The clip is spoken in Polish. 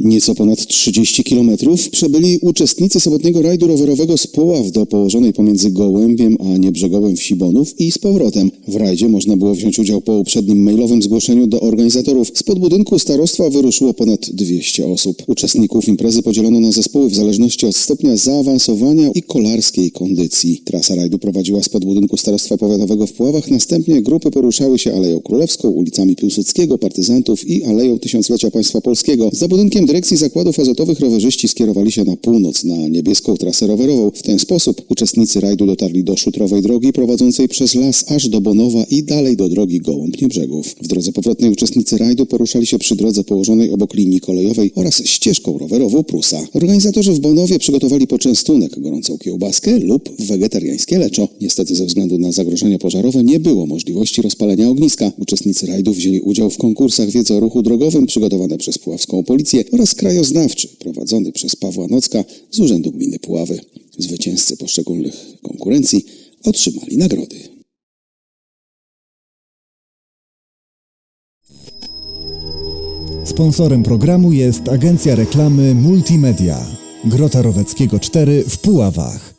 Nieco ponad 30 kilometrów przebyli uczestnicy sobotniego rajdu rowerowego z Puław do położonej pomiędzy Gołębiem a Niebrzegowem wsi Bonów i z powrotem. W rajdzie można było wziąć udział po uprzednim mailowym zgłoszeniu do organizatorów. Spod budynku starostwa wyruszyło ponad 200 osób. Uczestników imprezy podzielono na zespoły w zależności od stopnia zaawansowania i kolarskiej kondycji. Trasa rajdu prowadziła spod budynku starostwa powiatowego w Puławach, następnie grupy poruszały się Aleją Królewską, ulicami Piłsudskiego, Partyzantów i Aleją Tysiąclecia Państwa Polskiego. Za budynkiem Dyrekcji Zakładów Azotowych rowerzyści skierowali się na północ, na niebieską trasę rowerową. W ten sposób uczestnicy rajdu dotarli do szutrowej drogi prowadzącej przez las aż do Bonowa i dalej do drogi Gołąb-Niebrzegów. W drodze powrotnej uczestnicy rajdu poruszali się przy drodze położonej obok linii kolejowej oraz ścieżką rowerową Prusa. Organizatorzy w Bonowie przygotowali poczęstunek, gorącą kiełbaskę lub wegetariańskie leczo. Niestety ze względu na zagrożenia pożarowe nie było możliwości rozpalenia ogniska. Uczestnicy rajdu wzięli udział w konkursach wiedzy o ruchu drogowym przygotowane przez Puławską Policję oraz krajoznawczy prowadzony przez Pawła Nocka z Urzędu Gminy Puławy. Zwycięzcy poszczególnych konkurencji otrzymali nagrody. Sponsorem programu jest agencja reklamy Multimedia. Grota Roweckiego 4 w Puławach.